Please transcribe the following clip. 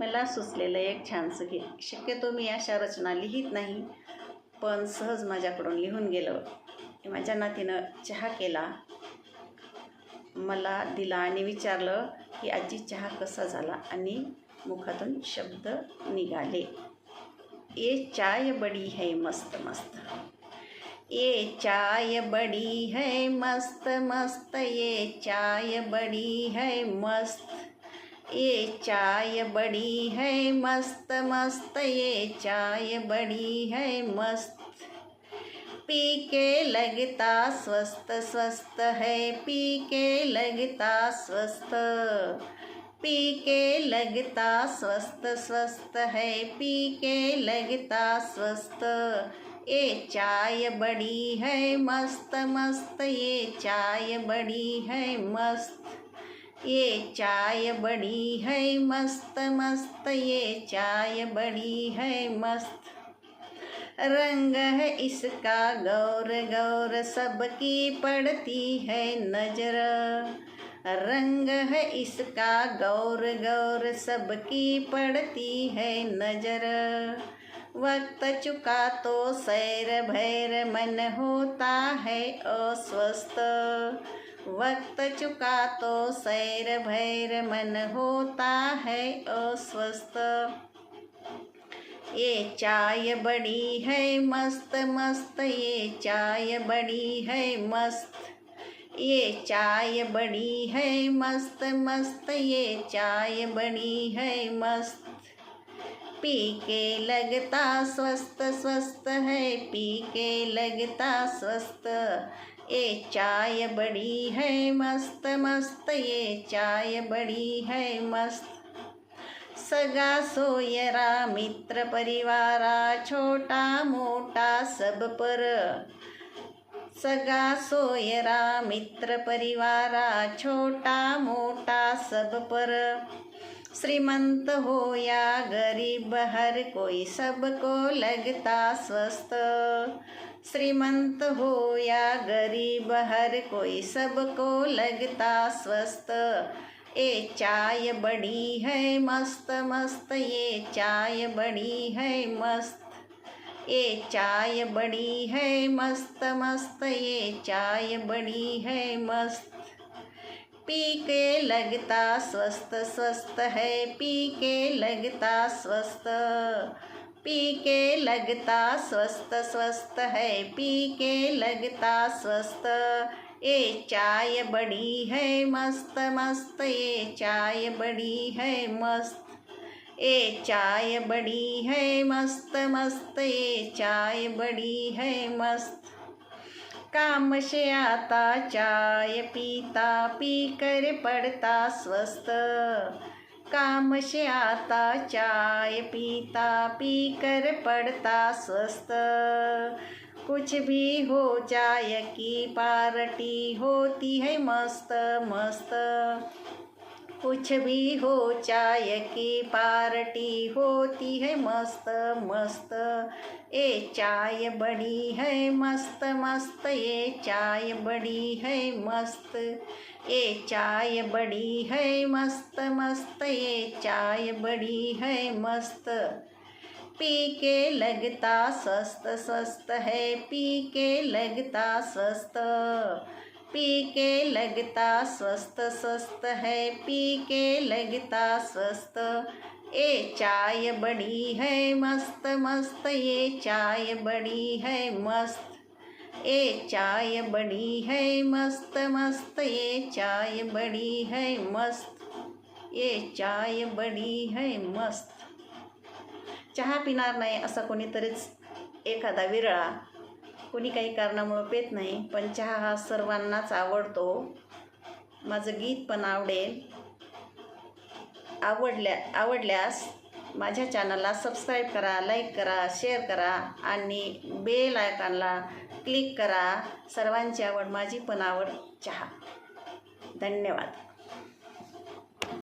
मला सुचलेलं एक छानसं गीत शक्यतो मी अशा रचना लिहित नाही पण सहज माझ्याकडून लिहून गेलं. माझ्या नातीनं चहा केला. मला दिला आणि विचारलं की आजी चहा कसा झाला? आणि मुखातून शब्द निघाले. ये चाय बडी है मस्त मस्त. ये चाय बड़ी है मस्त मस्त. ये चाय बड़ी है मस्त. ये चाय बड़ी है, मस्त मस्त। ये चाय बड़ी है, मस्त। पी के लगता स्वस्थ स्वस्थ है। पी के लगता स्वस्थ। पी के लगता स्वस्थ स्वस्थ है। पी के लगता स्वस्थ। ये चाय बड़ी है, मस्त मस्त। ये चाय बड़ी है, मस्त। ये चाय बड़ी है मस्त मस्त, ये चाय बड़ी है मस्त। रंग है इसका, गौर गौर सबकी पड़ती है नज़र। रंग है इसका, गौर गौर सबकी पड़ती है नज़र। वक्त चुका तो सैर, भैर मन होता है अस्वस्थ। वक्त चुका तो सैर भैर मन होता है अस्वस्थ। ये चाय बड़ी है मस्त मस्त। ये चाय बड़ी है मस्त। ये चाय बड़ी है मस्त मस्त। ये चाय बड़ी है मस्त। पी के लगता स्वस्थ स्वस्थ है। पी के लगता स्वस्थ। ये चाय बड़ी है मस्त मस्त, ये चाय बड़ी है मस्त। सगा सोयरा मित्र परिवारा, छोटा मोठा सब पर। सगा सोयरा मित्र परिवारा, छोटा मोटा सब पर। श्रीमंत हो या गरीब, हर कोई सबको लगता स्वस्थ। श्रीमंत हो या गरीब, हर कोई सबको लगता स्वस्थ। ये चाय बड़ी है, मस्त मस्त, ये चाय बड़ी है, मस्त। ये चाय बड़ी है, मस्त मस्त, ये चाय बड़ी है, मस्त। पी के लगता स्वस्थ स्वस्थ है, पी के लगता स्वस्थ। पी के लगता स्वस्थ स्वस्थ है पी के लगता स्वस्थ। ये चाय बड़ी है, मस्त मस्त, ये चाय बड़ी है, मस्त। ये चाय बड़ी है, मस्त मस्त, ये चाय बड़ी है, मस्त। काम से आता, चाय पीता पी कर पड़ता स्वस्थ। काम से आता, चाय पीता पी कर पड़ता स्वस्थ। कुछ भी हो चाय की पार्टी होती है मस्त मस्त। कुछ भी हो चाय की पार्टी होती है मस्त मस्त। ये चाय बड़ी है मस्त मस्त। ये चाय बड़ी है मस्त। ये चाय बड़ी है मस्त मस्त, ये चाय बड़ी है मस्त। पी के लगता स्वस्थ स्वस्थ है पी के लगता स्वस्थ पी के लगता स्वस्थ स्वस्थ है पी के लगता स्वस्थ ये चाय बड़ी है मस्त मस्त, ये चाय बड़ी है मस्त। ये चाय बड़ी है मस्त मस्त ये चाय बड़ी है मस्त ये चाय बड़ी है मस्त. चहा पिणार नाही असा कोणीतरीच एखादा विरळा. कोणी काही कारणामुळं पेत नाही पण चहा हा सर्वांनाच आवडतो. माझं गीत पण आवडेल. आवडल्या आवडल्यास माझ्या चॅनलला सबस्क्राईब करा लाईक करा शेअर करा आणि बेल आयकॉनला क्लिक करा. सर्वांची आवड माझी पण आवड चहा. धन्यवाद.